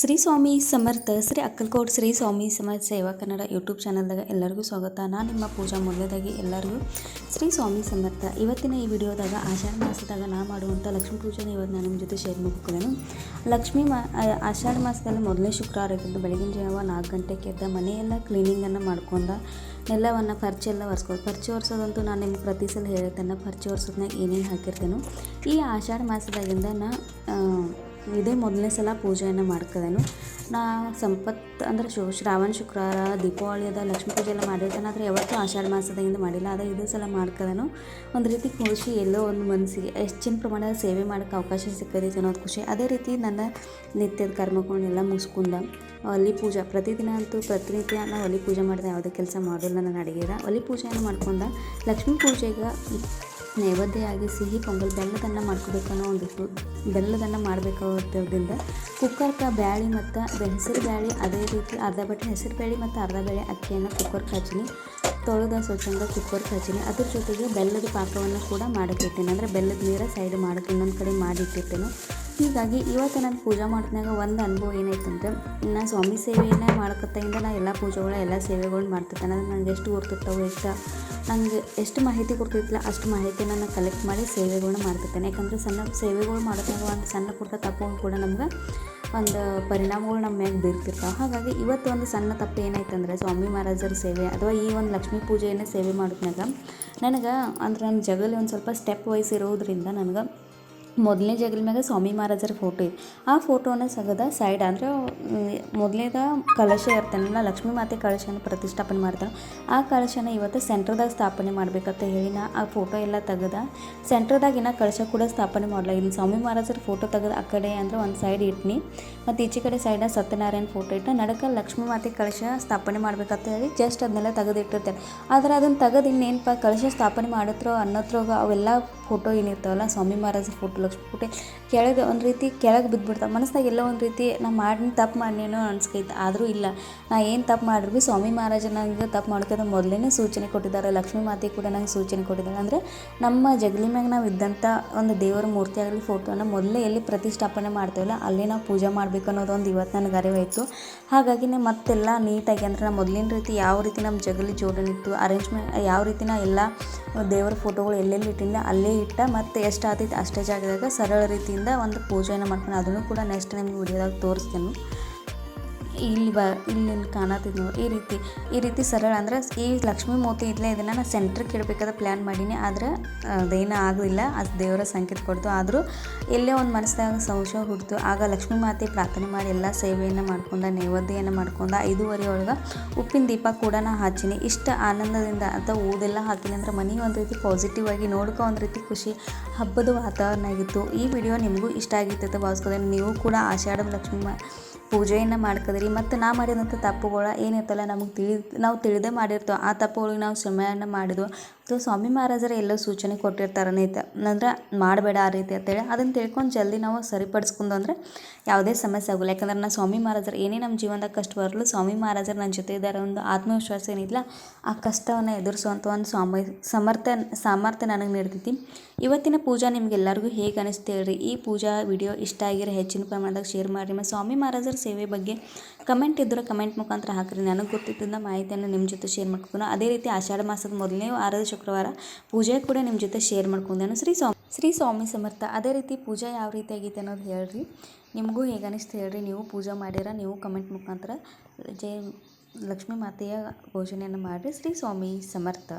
ಶ್ರೀ ಸ್ವಾಮಿ ಸಮರ್ಥ, ಶ್ರೀ ಅಕ್ಕಲ್ಕೋಟ್ ಶ್ರೀ ಸ್ವಾಮಿ ಸಮರ್ಥ ಸೇವಾ ಕನ್ನಡ ಯೂಟ್ಯೂಬ್ ಚಾನಲ್ದಾಗ ಎಲ್ಲರಿಗೂ ಸ್ವಾಗತ. ನಾನು ನಿಮ್ಮ ಪೂಜಾ ಮೊದಲದಾಗಿ ಎಲ್ಲರಿಗೂ ಶ್ರೀ ಸ್ವಾಮಿ ಸಮರ್ಥ. ಇವತ್ತಿನ ಈ ವಿಡಿಯೋದಾಗ, ಆಷಾಢ ಮಾಸದಾಗ ನಾ ಮಾಡುವಂಥ ಲಕ್ಷ್ಮೀ ಪೂಜೆನ ಇವತ್ತು ನಾನು ನಿಮ್ಮ ಜೊತೆ ಶೇರ್ ಮಾಡ್ಕೊಳ್ಳೋನು ಲಕ್ಷ್ಮೀ ಮಾ ಆಷಾಢ ಮಾಸದಲ್ಲಿ ಮೊದಲನೇ ಶುಕ್ರವಾರ ಆಗಿದ್ದು, ಬೆಳಗಿನ ಜಾವ ನಾಲ್ಕು ಗಂಟೆಗೆ ಎದ್ದ ಮನೆಯೆಲ್ಲ ಕ್ಲೀನಿಂಗನ್ನು ಮಾಡ್ಕೊಂಡ ಎಲ್ಲವನ್ನು ಪರ್ಚೆ ಎಲ್ಲ ಒರೆಸ್ಕೊಂಡು ಪರ್ಚಿ ಒರೆಸೋದಂತೂ ನಾನು ನಿಮ್ಗೆ ಪ್ರತಿ ಸಲ ಹೇಳ್ತೇನೆ, ಪರ್ಚೆ ಒರೆಸೋದ್ನಾಗ ಏನೇನು ಹಾಕಿರ್ತೇನೋ. ಈ ಆಷಾಢ ಮಾಸದಾಗಿಂದ ನಾ ಇದೇ ಮೊದಲನೇ ಸಲ ಪೂಜೆಯನ್ನು ಮಾಡ್ಕೋದೇನು ನಾ ಸಂಪತ್ ಅಂದ್ರೆ ಶು ಶ್ರಾವಣ, ಶುಕ್ರವಾರ, ದೀಪಾವಳಿ ಅದ, ಲಕ್ಷ್ಮೀ ಪೂಜೆ ಎಲ್ಲ ಮಾಡಿರ್ತಾನೆ. ಆದರೆ ಯಾವತ್ತೂ ಆಷಾಢ ಮಾಸದಾಗಿಂದ ಮಾಡಿಲ್ಲ. ಅದೇ ಇದೇ ಸಲ ಮಾಡ್ಕೋದೇನು ಒಂದು ರೀತಿ ಖುಷಿ, ಎಲ್ಲೋ ಒಂದು ಮನಸ್ಸಿಗೆ ಹೆಚ್ಚಿನ ಪ್ರಮಾಣದ ಸೇವೆ ಮಾಡೋಕ್ಕೆ ಅವಕಾಶ ಸಿಕ್ಕದೈತೆ ಅನ್ನೋದು ಖುಷಿ. ಅದೇ ರೀತಿ ನನ್ನ ನಿತ್ಯದ ಕರ್ಮಗಳನ್ನೆಲ್ಲ ಮುಗಿಸ್ಕೊಂಡ ಅಲ್ಲಿ ಪೂಜೆ. ಪ್ರತಿದಿನ ಅಂತೂ ಪ್ರತಿನಿತ್ಯ ನಾನು ಒಲಿ ಪೂಜೆ ಮಾಡಿದೆ, ಯಾವುದೇ ಕೆಲಸ ಮಾಡೋಲ್ಲ ನನ್ನ ಅಡುಗೆದ ಒಲಿ ಪೂಜೆಯನ್ನು ಮಾಡ್ಕೊಂಡ ಲಕ್ಷ್ಮೀ ಪೂಜೆಗೆ ನೈವೇದ್ಯವಾಗಿ ಸಿಹಿ, ಪೊಂಗಲ್, ಬೆಲ್ಲದನ್ನ ಮಾಡ್ಕೋಬೇಕನ್ನೋ ಒಂದು ಬೆಲ್ಲದನ್ನ ಮಾಡಬೇಕಾಗೋದ್ರಿಂದ ಕುಕ್ಕರ್ಗೆ ಬ್ಯಾಳಿ ಮತ್ತು ಹೆಸರು ಬ್ಯಾಳಿ, ಅದೇ ರೀತಿ ಅರ್ಧ ಬಟ್ಟೆ ಹೆಸರು ಬ್ಯಾಳಿ ಮತ್ತು ಅರ್ಧ ಬೇಳೆ ಅಕ್ಕಿಯನ್ನು ಕುಕ್ಕರ್ಗೆ ಹಚ್ಚಿನಿ ತೊಳೆದ ಸ್ವಚ್ಛಂದ ಕುಕ್ಕರ್ಗೆ ಹಚ್ಚಿನಿ ಅದ್ರ ಜೊತೆಗೆ ಬೆಲ್ಲದ ಪಾಕವನ್ನು ಕೂಡ ಮಾಡಕ್ಕಿಟ್ಟೇನೆ ಅಂದರೆ ಬೆಲ್ಲದ ನೀರ ಸೈಡ್ ಮಾಡಕ್ಕೆ ಇನ್ನೊಂದು ಕಡೆ ಮಾಡಿಟ್ಟಿರ್ತೇನೆ ಹೀಗಾಗಿ ಇವತ್ತು ನಾನು ಪೂಜೆ ಮಾಡಿದ್ನಾಗ ಒಂದು ಅನುಭವ ಏನಾಯ್ತಂದ್ರೆ ನಾ ಸ್ವಾಮಿ ಸೇವೆಯನ್ನೇ ಮಾಡ್ಕೊತಾಗಿಂದ ನಾ ಎಲ್ಲ ಪೂಜೆಗಳು ಎಲ್ಲ ಸೇವೆಗಳನ್ನ ಮಾಡ್ತಿರ್ತೇನೆ. ಅಂದ್ರೆ ನನಗೆ ಎಷ್ಟು ಓರ್ತಿರ್ತಾವೆ ಎಷ್ಟು ನಂಗೆ ಎಷ್ಟು ಮಾಹಿತಿ ಕೊಡ್ತಿರ್ತಿಲ್ಲ ಅಷ್ಟು ಮಾಹಿತಿನ ನಾನು ಕಲೆಕ್ಟ್ ಮಾಡಿ ಸೇವೆಗಳನ್ನ ಮಾಡ್ತಿರ್ತೇನೆ. ಯಾಕಂದರೆ ಸಣ್ಣ ಸೇವೆಗಳು ಮಾಡೋದ್ನಾಗ ಒಂದು ಸಣ್ಣ ಪುಟ್ಟ ತಪ್ಪು ಕೂಡ ನಮ್ಗೆ ಒಂದು ಪರಿಣಾಮಗಳು ನಮ್ಮ ಮ್ಯಾಗ ಬೀರ್ತಿರ್ತಾವೆ. ಹಾಗಾಗಿ ಇವತ್ತು ಒಂದು ಸಣ್ಣ ತಪ್ಪು ಏನಾಯ್ತಂದ್ರೆ ಸ್ವಾಮಿ ಮಹಾರಾಜರ ಸೇವೆ ಅಥವಾ ಈ ಒಂದು ಲಕ್ಷ್ಮೀ ಪೂಜೆಯನ್ನು ಸೇವೆ ಮಾಡೋದ್ನಾಗ ನನಗೆ ಅಂದ್ರೆ ನನ್ನ ಜಗಲಿ ಒಂದು ಸ್ವಲ್ಪ ಸ್ಟೆಪ್ ವೈಸ್ ಇರೋದ್ರಿಂದ ನನಗೆ ಮೊದಲನೇ ಜಗಲ್ ಮ್ಯಾಗ ಸ್ವಾಮಿ ಮಹಾರಾಜರ ಫೋಟೋ ಆ ಫೋಟೋನ ಸಗದ ಸೈಡ್ ಅಂದರೆ ಮೊದಲೇದ ಕಳಶ ಇರ್ತಾನಲ್ಲ ಲಕ್ಷ್ಮೀ ಮಾತೆ ಕಳಶನ ಪ್ರತಿಷ್ಠಾಪನೆ ಮಾಡ್ತಾನೆ. ಆ ಕಳಶನ ಇವತ್ತು ಸೆಂಟ್ರದಾಗ ಸ್ಥಾಪನೆ ಮಾಡಬೇಕಂತ ಹೇಳಿ ನಾ ಆ ಫೋಟೋ ಎಲ್ಲ ತೆಗೆದ. ಸೆಂಟ್ರದಾಗ ಇನ್ನ ಕಳಶ ಕೂಡ ಸ್ಥಾಪನೆ ಮಾಡಲ್ಲ ಇಲ್ಲಿ ಸ್ವಾಮಿ ಮಹಾರಾಜರ ಫೋಟೋ ತೆಗೆದು ಆ ಕಡೆ ಅಂದ್ರೆ ಒಂದು ಸೈಡ್ ಇಟ್ನಿ. ಮತ್ತು ಈಚೆ ಕಡೆ ಸೈಡ ಸತ್ಯನಾರಾಯಣ ಫೋಟೋ ಇಟ್ಟು ನಡಕ ಲಕ್ಷ್ಮೀ ಮಾತೆ ಕಳಶ ಸ್ಥಾಪನೆ ಮಾಡ್ಬೇಕಂತ ಹೇಳಿ ಜಸ್ಟ್ ಅದನ್ನೆಲ್ಲ ತೆಗೆದಿಟ್ಟಿರ್ತಾರೆ ಆದರೆ ಅದನ್ನು ತೆಗೆದು ಇನ್ನೇನಪ್ಪ ಕಳಶ ಸ್ಥಾಪನೆ ಮಾಡತ್ರೋ ಅನ್ನತ್ರೋಗ ಅವೆಲ್ಲ ಫೋಟೋ ಏನಿರ್ತಾವಲ್ಲ, ಸ್ವಾಮಿ ಮಹಾರಾಜ ಫೋಟೋ, ಲಕ್ಷ್ಮಿ ಫೋಟೋ, ಕೆಳಗೆ ಒಂದು ರೀತಿ ಕೆಳಗೆ ಬಿದ್ದುಬಿಡ್ತಾವೆ ಮನಸ್ಸಿನಾಗ ಎಲ್ಲ ಒಂದು ರೀತಿ ನಾ ಮಾಡಿನ ತಪ್ಪು ಮಾಡಿನೇನೋ ಅನ್ಸ್ಕೈತೆ, ಆದರೂ ಇಲ್ಲ. ನಾ ಏನು ತಪ್ಪು ಮಾಡಿದ್ರು ಭೀ ಸ್ವಾಮಿ ಮಹಾರಾಜ ನಂಗೆ ತಪ್ಪು ಮಾಡ್ಕೋದ ಮೊದಲೇ ಸೂಚನೆ ಕೊಟ್ಟಿದ್ದಾರೆ, ಲಕ್ಷ್ಮೀ ಮಾತೆ ಕೂಡ ನಂಗೆ ಸೂಚನೆ ಕೊಟ್ಟಿದ್ದಾರೆ. ಅಂದರೆ ನಮ್ಮ ಜಗಲಿ ಮ್ಯಾಗ ನಾವು ಇದ್ದಂಥ ಒಂದು ದೇವರ ಮೂರ್ತಿ ಆಗಲಿ ಫೋಟೋನ ಮೊದಲೇ ಎಲ್ಲಿ ಪ್ರತಿಷ್ಠಾಪನೆ ಮಾಡ್ತೇವಲ್ಲ, ಅಲ್ಲೇ ನಾವು ಪೂಜೆ ಮಾಡಬೇಕು ಅನ್ನೋದು ಒಂದು ಇವತ್ತು ನನಗೆ ಅರಿವಾಯಿತು. ಹಾಗಾಗಿ ನಾ ಮತ್ತೆಲ್ಲ ನೀಟಾಗಿ ಅಂದ್ರೆ ನಾವು ಮೊದಲಿನ ರೀತಿ ಯಾವ ರೀತಿ ನಮ್ಮ ಜಗಲಿ ಜೋಡಣೆ ಇತ್ತು ಅರೇಂಜ್ಮೆಂಟ್ ಯಾವ ರೀತಿ ನಾ ಎಲ್ಲ ದೇವರ ಫೋಟೋಗಳು ಎಲ್ಲೆಲ್ಲಿ ಇಟ್ಟಿಲ್ಲ ಅಲ್ಲೇ ಇಟ್ಟ ಮತ್ತೆ ಎಷ್ಟು ಆತೈತೆ ಅಷ್ಟೇ ಜಾಗದಾಗ ಸರಳ ರೀತಿಯಿಂದ ಒಂದು ಪೂಜೆಯನ್ನು ಮಾಡ್ಕೊಂಡು ಅದನ್ನು ಕೂಡ ನೆಕ್ಸ್ಟ್ ನಿಮ್ಗೆ ವಿಡಿಯೋದಾಗ ತೋರಿಸ್ತೇನೆ. ಇಲ್ಲಿ ಬ ಇಲ್ಲಿ ಕಾಣತ್ತಿದ್ ಈ ರೀತಿ ಈ ರೀತಿ ಸರಳ ಅಂದ್ರೆ ಈ ಲಕ್ಷ್ಮೀ ಮೋತಿ ಇದ್ಲೇ ಇದನ್ನು ನಾನು ಸೆಂಟ್ರಿಗೆ ಇಡಬೇಕಾದ ಪ್ಲ್ಯಾನ್ ಮಾಡೀನಿ. ಆದ್ರೆ ಅದೇನೂ ಆಗಲಿಲ್ಲ. ಅದು ದೇವರ ಸಂಕೇತ ಕೊಡ್ತು. ಆದರೂ ಎಲ್ಲೇ ಒಂದು ಮನಸ್ಸಿನಾಗ ಸಂಶಯ ಹುಡ್ತು ಆಗ ಲಕ್ಷ್ಮೀ ಮಾತೆ ಪ್ರಾರ್ಥನೆ ಮಾಡಿ ಎಲ್ಲ ಸೇವೆಯನ್ನು ಮಾಡ್ಕೊಂಡ, ನೈವೇದ್ಯನ ಮಾಡ್ಕೊಂಡ ಐದುವರೆ ಒಳಗೆ ಉಪ್ಪಿನ ದೀಪ ಕೂಡ ನಾ ಹಚ್ಚಿನಿ. ಇಷ್ಟು ಆನಂದದಿಂದ ಅಂತ ಊದೆಲ್ಲ ಹಾಕಿನಿ ಅಂದ್ರೆ ಮನೆ ಒಂದು ರೀತಿ ಪಾಸಿಟಿವ್ ಆಗಿ, ನೋಡ್ಕೊ ಒಂದು ರೀತಿ ಖುಷಿ, ಹಬ್ಬದ ವಾತಾವರಣ ಆಗಿತ್ತು. ಈ ವಿಡಿಯೋ ನಿಮಗೂ ಇಷ್ಟ ಆಗಿತ್ತು ಅಂತ ಭಾವಿಸ್ಕೋದೆ ನೀವು ಕೂಡ ಆಷಾಢ ಲಕ್ಷ್ಮೀ ಮಾ ಪೂಜೆಯನ್ನು ಮಾಡ್ಕದ್ರಿ, ಮತ್ತು ನಾ ಮಾಡಿದಂಥ ತಪ್ಪುಗಳು ಏನಿರ್ತಲ್ಲ ನಮಗೆ ತಿಳಿ ನಾವು ತಿಳಿದೇ ಮಾಡಿರ್ತೇವೆ. ಆ ತಪ್ಪುಗಳಿಗೆ ನಾವು ಕ್ಷಮೆಯನ್ನು ಮಾಡಿದ್ವು. ಅಥವಾ ಸ್ವಾಮಿ ಮಹಾರಾಜರು ಎಲ್ಲೋ ಸೂಚನೆ ಕೊಟ್ಟಿರ್ತಾರನೈತೆ ಅಂದ್ರೆ ಮಾಡಬೇಡ ಆ ರೀತಿ ಅಂತೇಳಿ ಅದನ್ನು ತಿಳ್ಕೊಂಡು ಜಲ್ದಿ ನಾವು ಸರಿಪಡಿಸ್ಕೊಂಡು ಅಂದರೆ ಯಾವುದೇ ಸಮಸ್ಯೆ ಆಗೋಲ್ಲ. ಯಾಕಂದ್ರೆ ನಾ ಸ್ವಾಮಿ ಮಹಾರಾಜರು ಏನೇ ನಮ್ಮ ಜೀವನದಾಗ ಕಷ್ಟ ಬರಲು ಸ್ವಾಮಿ ಮಹಾರಾಜರು ನನ್ನ ಜೊತೆ ಇದ್ದಾರೆ ಒಂದು ಆತ್ಮವಿಶ್ವಾಸ ಏನಿಲ್ಲ, ಆ ಕಷ್ಟವನ್ನು ಎದುರಿಸುವಂಥ ಒಂದು ಸ್ವಾಮಿ ಸಮರ್ಥ, ಸಾಮರ್ಥ್ಯ ನನಗೆ ನೀಡ್ತೈತಿ. ಇವತ್ತಿನ ಪೂಜಾ ನಿಮಗೆಲ್ಲರಿಗೂ ಹೇಗೆ ಅನಿಸ್ತು ಹೇಳ್ರಿ? ಈ ಪೂಜಾ ವಿಡಿಯೋ ಇಷ್ಟ ಆಗಿರೋ ಹೆಚ್ಚಿನ ಪ್ರಮಾಣದಾಗ ಶೇರ್ ಮಾಡಿರಿ. ಮತ್ತು ಸ್ವಾಮಿ ಮಹಾರಾಜರ ಸೇವೆ ಬಗ್ಗೆ ಕಮೆಂಟ್ ಇದ್ದರೆ ಕಮೆಂಟ್ ಮುಖಾಂತರ ಹಾಕಿರಿ. ನನಗೆ ಗೊತ್ತಿದ್ದ ಮಾಹಿತಿಯನ್ನು ನಿಮ್ಮ ಜೊತೆ ಶೇರ್ ಮಾಡ್ಕೊಂಡು ಅದೇ ರೀತಿ ಆಷಾಢ ಮಾಸದ ಮೊದಲನೇ ವಾರದ ಶುಕ್ರವಾರ ಪೂಜೆ ಕೂಡ ನಿಮ್ಮ ಜೊತೆ ಶೇರ್ ಮಾಡ್ಕೊಂಡೇನು. ಶ್ರೀ ಸ್ವಾಮಿ ಶ್ರೀ ಸ್ವಾಮಿ ಸಮರ್ಥ, ಅದೇ ರೀತಿ ಪೂಜೆ ಯಾವ ರೀತಿ ಆಗೈತೆ ಅನ್ನೋದು ಹೇಳ್ರಿ. ನಿಮಗೂ ಹೇಗೆ ಅನಿಸ್ತು ಹೇಳ್ರಿ, ನೀವು ಪೂಜೆ ಮಾಡಿರ, ನೀವು ಕಮೆಂಟ್ ಮುಖಾಂತರ ಜೈ ಲಕ್ಷ್ಮೀ ಮಾತೆಯ ಘೋಷಣೆಯನ್ನು ಮಾಡಿರಿ. ಶ್ರೀ ಸ್ವಾಮಿ ಸಮರ್ಥ.